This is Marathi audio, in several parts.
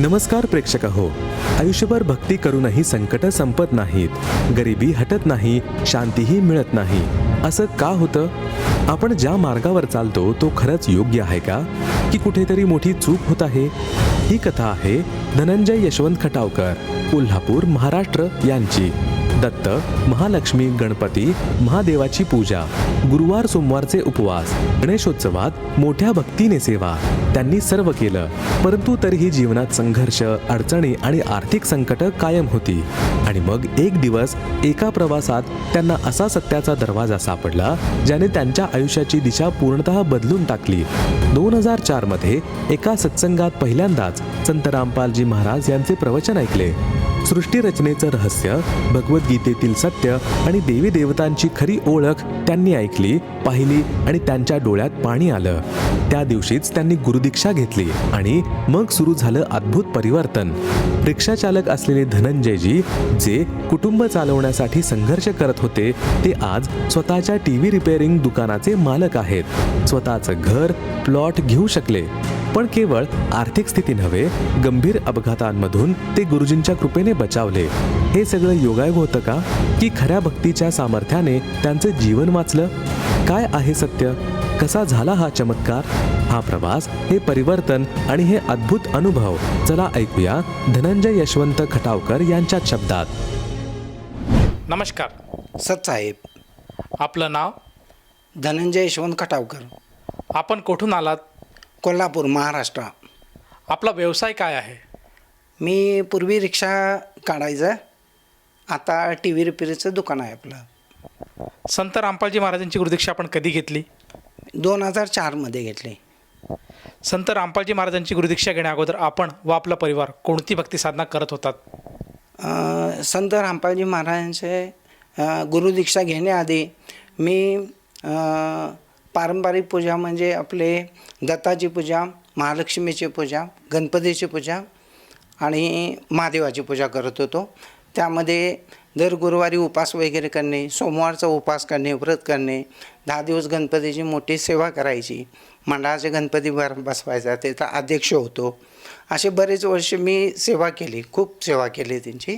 नमस्कार प्रेक्षक हो आयुष्यभर भक्ती करूनही संकट संपत नाहीत. गरिबी हटत नाही शांतीही मिळत नाही. असं का होतं? आपण ज्या मार्गावर चालतो तो खरंच योग्य आहे का? की कुठेतरी मोठी चूक होत आहे? ही कथा आहे धनंजय यशवंत खटावकर कोल्हापूर महाराष्ट्र यांची. दत्त महालक्ष्मी गणपती महादेवाची पूजा गुरुवार सोमवारचे उपवास गणेशोत्सवात मोठ्या भक्तीने सेवा. त्यांनी सर्व केलं परंतु तरीही जीवनात संघर्ष अडचणी आणि आर्थिक संकट कायम होती. आणि मग एक दिवस एका प्रवासात त्यांना असा सत्याचा दरवाजा सापडला ज्याने त्यांच्या आयुष्याची दिशा पूर्णतः बदलून टाकली. दोन हजार चारमध्ये एका सत्संगात पहिल्यांदाच संत रामपालजी महाराज यांचे प्रवचन ऐकले. सृष्टी रचनेचं रहस्य भगवद्गीतेतील सत्य आणि देवी देवतांची खरी ओळख त्यांनी ऐकली पाहिली आणि त्यांच्या डोळ्यात पाणी आलं. त्या दिवशीच त्यांनी गुरुदीक्षा घेतली आणि मग सुरू झालं अद्भुत परिवर्तन. रिक्षा चालक असलेले धनंजयजी जे कुटुंब चालवण्यासाठी संघर्ष करत होते ते आज स्वतःच्या टीव्ही रिपेअरिंग दुकानाचे मालक आहेत. स्वतःचं घर प्लॉट घेऊ शकले. पण केवळ आर्थिक स्थिती नव्हे गंभीर अपघातांमधून ते गुरुजींच्या कृपेने बचावले. हे सगळं योगायोग होतं का? की खऱ्या भक्तीच्या सामर्थ्याने त्यांचं जीवन वाचलं? काय आहे सत्य? कसा झाला हा चमत्कार? हा प्रवास हे परिवर्तन आणि हे अद्भुत अनुभव. चला ऐकूया धनंजय यशवंत खटावकर यांच्या शब्दात. नमस्कार. सतसाहेब आपलं नाव? धनंजय यशवंत खटावकर. आपण कुठून आलात? कोल्हापूर महाराष्ट्र. आपला व्यवसाय काय आहे? मी पूर्वी रिक्षा काढायचं. आता टी व्ही रिपेअरचं दुकान आहे आपलं. संत रामपालजी महाराजांची गुरुदीक्षा आपण कधी घेतली? दोन हजार चारमध्ये घेतले. संत रामपालजी महाराजांची गुरुदीक्षा घेण्या अगोदर आपण व आपला परिवार कोणती भक्ती साधना करत होतात? संत रामपालजी महाराजांचे गुरुदीक्षा घेण्याआधी मी पारंपरिक पूजा म्हणजे आपले दत्ताची पूजा महालक्ष्मीची पूजा गणपतीची पूजा आणि महादेवाची पूजा करत होतो. त्यामध्ये दर गुरुवारी उपास वगैरे करणे सोमवारचा उपास करणे व्रत करणे दहा दिवस गणपतीची मोठी सेवा करायची. मंडळाचे गणपती भर बसवायचा त्याचा अध्यक्ष होतो. असे बरेच वर्ष मी सेवा केली खूप सेवा केली त्यांची.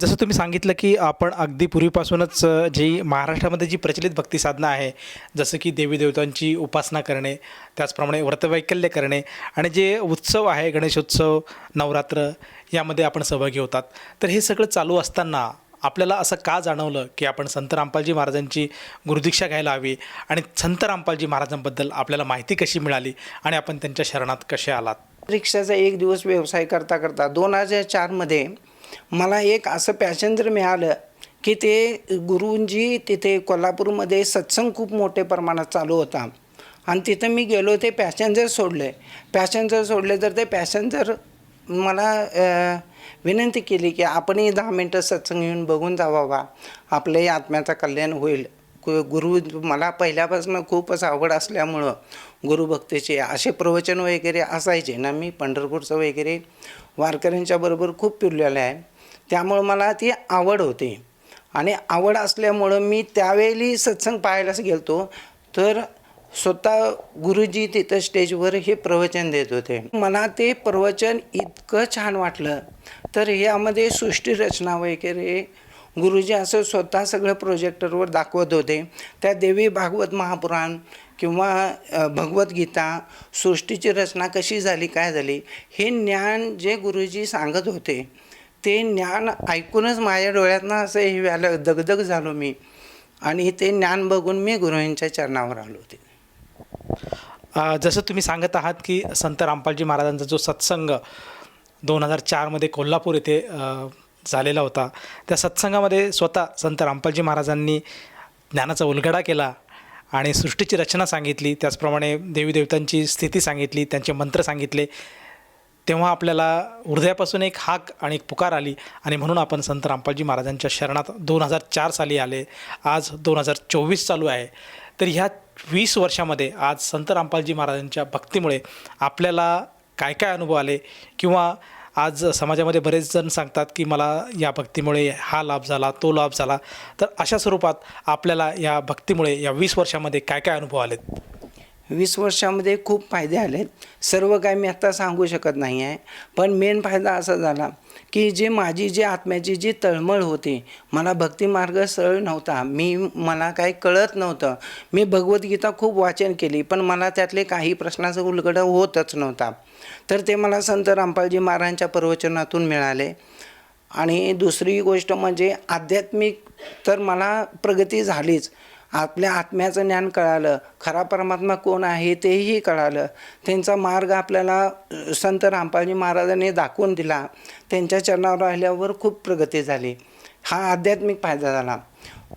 जसं तुम्ही सांगितलं की आपण अगदी पूर्वीपासूनच जी महाराष्ट्रामध्ये जी प्रचलित भक्ती साधना आहे जसं की देवी देवतांची उपासना करणे त्याचप्रमाणे व्रतवैकल्य करणे आणि जे उत्सव आहे गणेशोत्सव नवरात्र यामध्ये आपण सहभागी होतात. तर हे सगळं चालू असताना आपल्याला असं का जाणवलं की आपण संत रामपालजी महाराजांची गुरुदीक्षा घ्यायला हवी आणि संत रामपालजी महाराजांबद्दल आपल्याला माहिती कशी मिळाली आणि आपण त्यांच्या शरणात कसे आलात? रिक्षाचा एक दिवस व्यवसाय करता करता दोन हजार चारमध्ये मला एक असं पॅसेंजर मिळालं की ते गुरुजी तिथे कोल्हापूरमध्ये सत्संग खूप मोठ्या प्रमाणात चालू होता. आणि तिथं मी गेलो ते पॅसेंजर सोडले. पॅसेंजर सोडले तर ते पॅसेंजर मला विनंती केली की आपणही दहा मिनटं सत्संग येऊन बघून जावा बा. आपल्याही आत्म्याचं कल्याण होईल. गुरु मला पहिल्यापासून खूपच आवड असल्यामुळं गुरुभक्तीचे असे प्रवचन वगैरे असायचे ना मी पंढरपूरचं वगैरे वारकऱ्यांच्या बरोबर खूप फिरलेलं आहे. त्यामुळं मला ती आवड होती. आणि आवड असल्यामुळं मी त्यावेळी सत्संग पाहायलाच गेलतो. तर स्वतः गुरुजी तिथं स्टेजवर हे प्रवचन देत होते. मला ते प्रवचन इतकं छान वाटलं. तर यामध्ये सृष्टीरचना वगैरे गुरुजी असं स्वतः सगळं प्रोजेक्टरवर दाखवत होते. त्या देवी भागवत महापुराण किंवा भगवद्गीता सृष्टीची रचना कशी झाली काय झाली हे ज्ञान जे गुरुजी सांगत होते ते ज्ञान ऐकूनच माझ्या डोळ्यातनं असं हे व्हायला दगदग झालो मी. आणि ते ज्ञान बघून मी गुरुजींच्या चरणावर आलो होते. जसं तुम्ही सांगत आहात की संत रामपालजी महाराजांचा जो सत्संग दोन हजार चारमध्ये कोल्हापूर येथे झालेला होता. त्या सत्संगामध्ये स्वतः संत रामपालजी महाराजांनी ज्ञानाचा उलगडा केला आणि सृष्टीची रचना सांगितली. त्याचप्रमाणे देवी देवतांची स्थिती सांगितली त्यांचे मंत्र सांगितले. तेव्हा आपल्याला हृदयापासून एक हाक आणि एक पुकार आली आणि म्हणून आपण संत रामपालजी महाराजांच्या शरणात दोन हजार चार साली आले. आज दोन हजार चोवीस चालू आहे. तर ह्या वीस वर्षामध्ये आज संत रामपालजी महाराजांच्या भक्तीमुळे आपल्याला काय काय अनुभव आले? किंवा आज समाजामध्ये बरेच जण सांगतात की मला या भक्तीमुळे हा लाभ झाला तो लाभ झाला. तर अशा स्वरूपात आपल्याला या भक्तीमुळे या वीस वर्षामध्ये काय काय अनुभव आलेत? वीस वर्षामध्ये खूप फायदे आले सर्व काय मी आत्ता सांगू शकत नाही आहे पण मेन फायदा असा झाला की जे माझी जी आत्म्याची जी तळमळ होती मला भक्ती मार्ग सरळ नव्हता. मी मला काही कळत नव्हतं. मी भगवद्गीता खूप वाचन केली पण मला त्यातले काही प्रश्नाचं उलगडं होतच नव्हता. तर ते मला संत रामपालजी महाराजांच्या प्रवचनातून मिळाले. आणि दुसरी गोष्ट म्हणजे आध्यात्मिक तर मला प्रगती झालीच. आपल्या आत्म्याचं ज्ञान कळालं खरा परमात्मा कोण आहे तेही कळालं. त्यांचा मार्ग आपल्याला संत रामपाजी महाराजांनी दाखवून दिला. त्यांच्या चरणावर राहिल्यावर खूप प्रगती झाली. हा आध्यात्मिक फायदा झाला.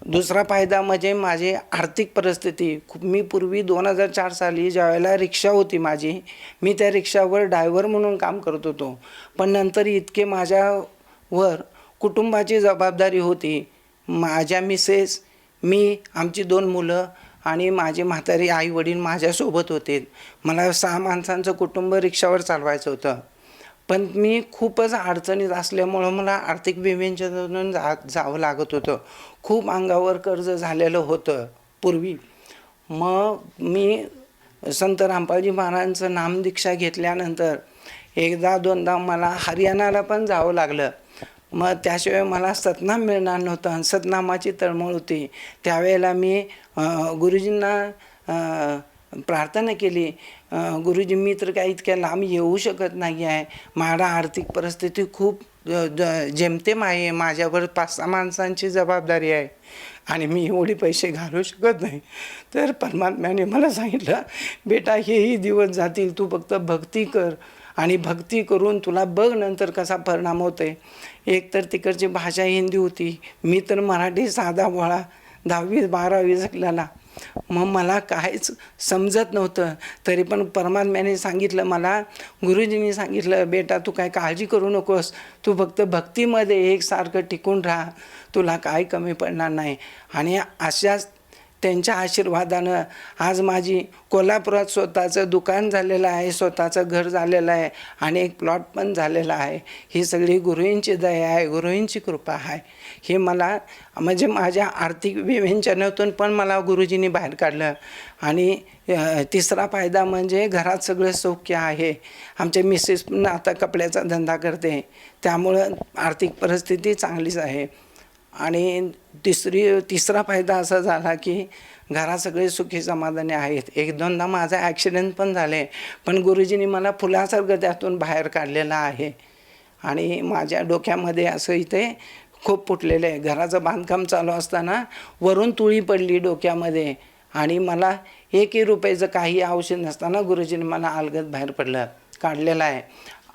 दुसरा फायदा म्हणजे माझी आर्थिक परिस्थिती. खूप मी पूर्वी दोन हजार चार साली ज्यावेळेला रिक्षा होती माझी मी त्या रिक्षावर ड्रायव्हर म्हणून काम करत होतो. पण नंतर इतके माझ्यावर कुटुंबाची जबाबदारी होती. माझ्या मिसेस मी आमची दोन मुलं आणि माझे म्हातारी आई वडील माझ्यासोबत होते. मला सहा माणसांचं कुटुंब रिक्षावर चालवायचं होतं. पण मी खूपच अडचणीत असल्यामुळं मला आर्थिक विवेचनातून जा जावं लागत होतं. खूप अंगावर कर्ज झालेलं होतं पूर्वी. मग मी संत रामपालजी महाराजांचं नामदीक्षा घेतल्यानंतर एकदा दोनदा मला हरियाणाला पण जावं लागलं. मग त्याशिवाय मला सतनाम मिळणार नव्हतं आणि सतनामाची तळमळ होती. त्यावेळेला मी गुरुजींना प्रार्थना केली. गुरुजी मी तर काही इतक्या लांब येऊ शकत नाही आहे. माझा आर्थिक परिस्थिती खूप ज- जेमतेम आहे. माझ्यावर पाच सहा माणसांची जबाबदारी आहे. आणि मी एवढे पैसे घालू शकत नाही. तर परमात्म्याने मला सांगितलं बेटा हेही दिवस जातील. तू फक्त भक्ती कर. आणि भक्ती करून तुला बघ नंतर कसा परिणाम होतो एक तर तिकडची भाषा हिंदी होती. मी तर मराठी साधा भोळा दहावी बारावी झालेला. मग मला काहीच समजत नव्हतं. तरी पण परमात्म्याने सांगितलं मला गुरुजींनी सांगितलं बेटा तू काय काळजी करू नकोस. तू फक्त भक्तीमध्ये एकसारखं टिकून राहा. तुला काय कमी पडणार नाही. आणि अशाच त्यांच्या आशीर्वादानं आज माझी कोल्हापुरात स्वतःचं दुकान झालेलं आहे स्वतःचं घर झालेलं आहे आणि एक प्लॉट पण झालेला आहे. ही सगळी गुरुंची दया आहे गुरुंची कृपा आहे. हे मला म्हणजे माझ्या आर्थिक विवेचनातून पण मला गुरुजींनी बाहेर काढलं. आणि तिसरा फायदा म्हणजे घरात सगळं सौख्य आहे. आमचे मिसेस पण आता कपड्याचा धंदा करते. त्यामुळं आर्थिक परिस्थिती चांगलीच आहे. आणि तिसरी तिसरा फायदा असा झाला की घरात सगळे सुखी समाधानी आहेत. एक दोनदा माझा ॲक्सिडेंट पण झाले पण गुरुजींनी मला फुलासारखं त्यातून बाहेर काढलेलं आहे. आणि माझ्या डोक्यामध्ये असं इथे खूप फुटलेलं आहे. घराचं बांधकाम चालू असताना वरून तुळी पडली डोक्यामध्ये आणि मला एकही रुपयाचं काही औषध नसताना गुरुजीने मला अलगद बाहेर पडलं काढलेलं आहे.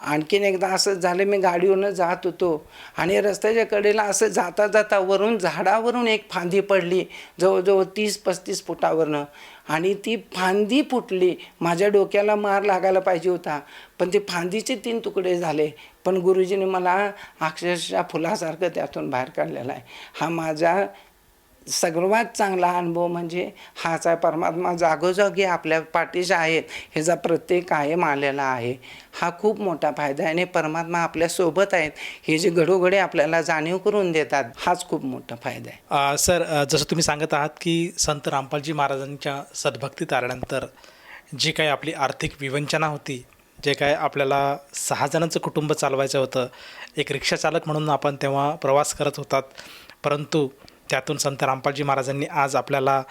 आणखीन एकदा असंच झालं मी गाडीवरनं जात होतो. आणि रस्त्याच्या कडेला असं जाता जाता वरून झाडावरून एक फांदी पडली जवळजवळ तीस पस्तीस फुटावरनं. आणि ती फांदी फुटली माझ्या डोक्याला मार लागायला पाहिजे होता. पण ते फांदीचे तीन तुकडे झाले पण गुरुजीने मला अक्षरशः फुलासारखं त्यातून बाहेर काढलेला आहे. हा माझा सर्वात चांगला अनुभव म्हणजे हाच आहे. परमात्मा जागोजागी आपल्या पाठीशी आहेत. ह्याचा प्रत्येक कायम आलेला आहे. हा खूप मोठा फायदा आहे आणि परमात्मा आपल्यासोबत आहेत. हे जे घडोघडे आपल्याला जाणीव करून देतात हाच खूप मोठा फायदा आहे. सर जसं तुम्ही सांगत आहात की संत रामपालजी महाराजांच्या सद्भक्ती आल्यानंतर जी काही आपली आर्थिक विवंचना होती जे काय आपल्याला सहा जणांचं कुटुंब चालवायचं होतं एक रिक्षाचालक म्हणून आपण तेव्हा प्रवास करत होतात परंतु त्यातून संत रामपालजी महाराजांनी आज आपल्याला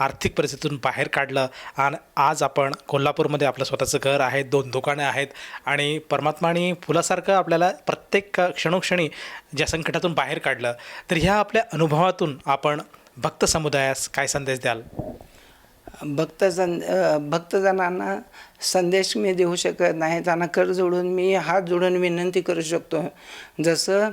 आर्थिक परिस्थितीतून बाहेर काढलं आणि आज आपण कोल्हापूरमध्ये आपलं स्वतःचं घर आहे दोन दुकानं आहेत आणि परमात्माने फुलासारखं आपल्याला प्रत्येक क्षणोक्षणी ज्या संकटातून बाहेर काढलं तर ह्या आपल्या अनुभवातून आपण भक्त समुदायास काय संदेश द्याल? भक्तजन भक्तजनांना संदेश मी देऊ शकत नाही. त्यांना कर जोडून मी हात जोडून विनंती करू शकतो. जसं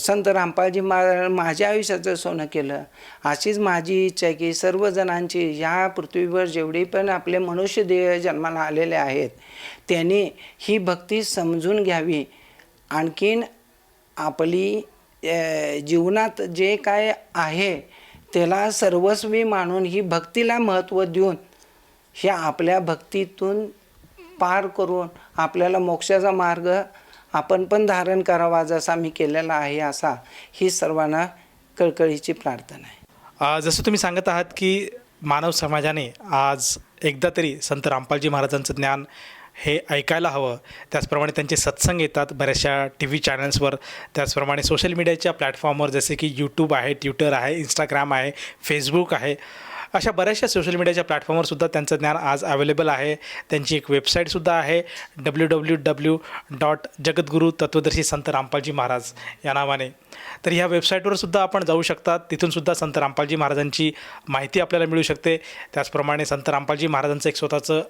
संत रामपालजी मा माझ्या आयुष्याचं सोनं केलं. अशीच माझी इच्छा आहे की सर्वजणांची या पृथ्वीवर जेवढे पण आपले मनुष्य देह जन्माला आलेले आहेत त्यांनी ही भक्ती समजून घ्यावी. आणखीन आपली जीवनात जे काय आहे त्याला सर्वस्वी मानून ही भक्तीला महत्त्व देऊन ह्या आपल्या भक्तीतून पार करून आपल्याला मोक्षाचा मार्ग आपण पण धारण करावा जसा मी केलेला आहे असा ही सर्वांना कळकळीची प्रार्थना आहे. जसं तुम्ही सांगत आहात की मानव समाजाने आज एकदा तरी संत रामपालजी महाराजांचं ज्ञान हे ऐकायला हवं. त्याचप्रमाणे त्यांचे सत्संग येतात बऱ्याचशा टी व्ही चॅनल्सवर. त्याचप्रमाणे सोशल मीडियाच्या प्लॅटफॉर्मवर जसे की यूट्यूब आहे ट्विटर आहे इंस्टाग्राम आहे फेसबुक आहे. अशा बऱ्याचशा सोशल मीडियाच्या प्लॅटफॉर्मवर सुद्धा त्यांचं ज्ञान आज अवेलेबल आहे. त्यांची एक वेबसाईटसुद्धा आहे. डब्ल्यू डब्ल्यू डब्ल्यू डॉट जगद्गुरू तत्वदर्शी संत रामपालजी महाराज या नावाने. तर ह्या वेबसाईटवर सुद्धा आपण जाऊ शकतात तिथून सुद्धा संत रामपालजी महाराजांची माहिती आपल्याला मिळू शकते. त्याचप्रमाणे संत रामपालजी महाराजांचं एक स्वतःचं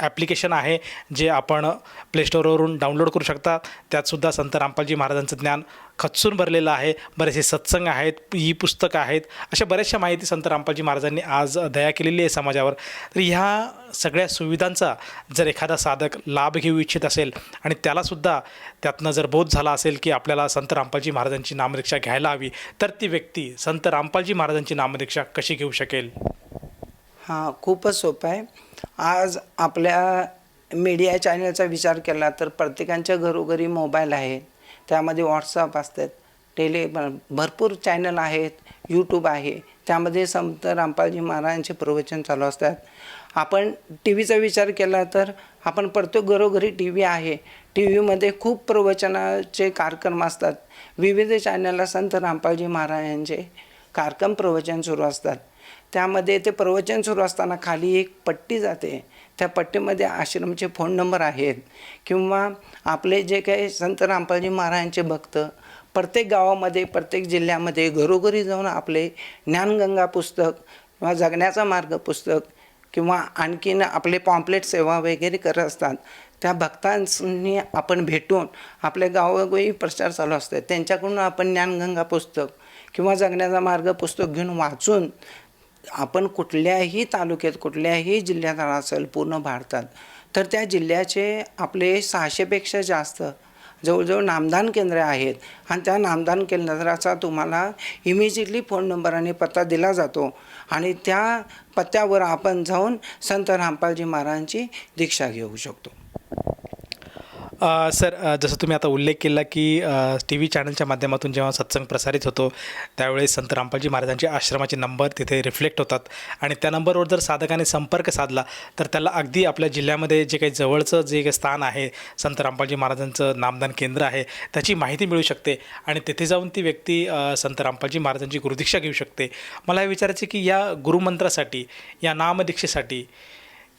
ॲप्लिकेशन आहे जे आपण प्लेस्टोरवरून डाउनलोड करू शकता. त्यातसुद्धा संत रामपालजी महाराजांचं ज्ञान खचून भरलेलं आहे. बरेचसे सत्संग आहेत ई पुस्तकं आहेत. अशा बऱ्याचशा माहिती संत रामपालजी महाराजांनी आज दया केलेली आहे समाजावर. तर ह्या सगळ्या सुविधांचा जर एखादा साधक लाभ घेऊ इच्छित असेल आणि त्यालासुद्धा त्यातनं जर बोध झाला असेल की आपल्याला संत रामपालजी महाराजांची नामदीक्षा घ्यायला हवी तर ती व्यक्ती संत रामपालजी महाराजांची नामदीक्षा कशी घेऊ शकेल? हां खूपच सोपं आहे. आज आपल्या मीडिया चॅनलचा विचार केला तर प्रत्येकांच्या घरोघरी मोबाईल आहे. त्यामध्ये व्हॉट्सअप असतात. टेले भरपूर चॅनल आहेत. यूट्यूब आहे. त्यामध्ये संत रामपालजी महाराजांचे प्रवचन चालू असतात. आपण टी व्हीचा विचार केला तर आपण प्रत्येक घरोघरी टी व्ही आहे. टी व्हीमध्ये खूप प्रवचनाचे कार्यक्रम असतात. विविध चॅनलला संत रामपालजी महाराजांचे कार्यक्रम प्रवचन सुरू असतात. त्यामध्ये ते प्रवचन सुरू असताना खाली एक पट्टी जाते. त्या पट्टीमध्ये आश्रमचे फोन नंबर आहेत. किंवा आपले जे काही संत रामपालजी महाराजांचे भक्त प्रत्येक गावामध्ये प्रत्येक जिल्ह्यामध्ये घरोघरी जाऊन आपले ज्ञानगंगा पुस्तक किंवा जगण्याचा मार्ग पुस्तक किंवा आणखीन आपले पॉम्पलेट सेवा वगैरे करत असतात. त्या भक्तांनी आपण भेटून आपल्या गावोगावी प्रचार चालू असतात. त्यांच्याकडून आपण ज्ञानगंगा पुस्तक किंवा जगण्याचा मार्ग पुस्तक घेऊन वाचून आपण कुठल्याही तालुक्यात कुठल्याही जिल्ह्यात राहत असेल पूर्ण भारतात तर त्या जिल्ह्याचे आपले सहाशेपेक्षा जास्त जवळजवळ नामदान केंद्रे आहेत. आणि त्या नामदान केंद्राचा तुम्हाला इमिजिएटली फोन नंबर आणि पत्ता दिला जातो. आणि त्या पत्त्यावर आपण जाऊन संत रामपालजी महाराजांची दीक्षा घेऊ शकतो. सर जसं तुम्ही आता उल्लेख केला की टी व्ही चॅनलच्या माध्यमातून जेव्हा सत्संग प्रसारित होतो त्यावेळेस संत रामपालजी महाराजांचे आश्रमाचे नंबर तिथे रिफ्लेक्ट होतात. आणि त्या नंबरवर जर साधकाने संपर्क साधला तर त्याला अगदी आपल्या जिल्ह्यामध्ये जे काही जवळचं जे काही स्थान आहे संत रामपालजी महाराजांचं नामदान केंद्र आहे त्याची माहिती मिळू शकते. आणि तिथे जाऊन ती व्यक्ती संत रामपालजी महाराजांची गुरुदीक्षा घेऊ शकते. मला हे विचारायचे की या गुरुमंत्रासाठी या नामदीक्षेसाठी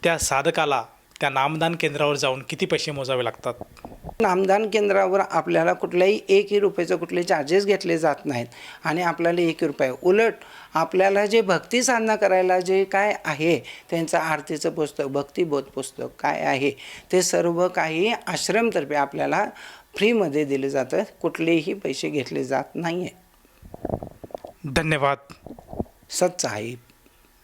त्या साधकाला त्या नामदान केंद्रावर जाऊन किती पैसे मोजावे लागतात? नामदान केंद्रावर आपल्याला कुठल्याही एकही रुपयाचं कुठले चार्जेस घेतले जात नाहीत. आणि आपल्याला एक रुपये. उलट आपल्याला जे भक्ती साधना करायला जे काय आहे त्यांचं आरतीचं पुस्तक भक्तिबोध पुस्तक काय आहे ते सर्व काही आश्रमतर्फे आपल्याला फ्रीमध्ये दिले जातं कुठलेही पैसे घेतले जात नाही आहे धन्यवाद. सच्च आहे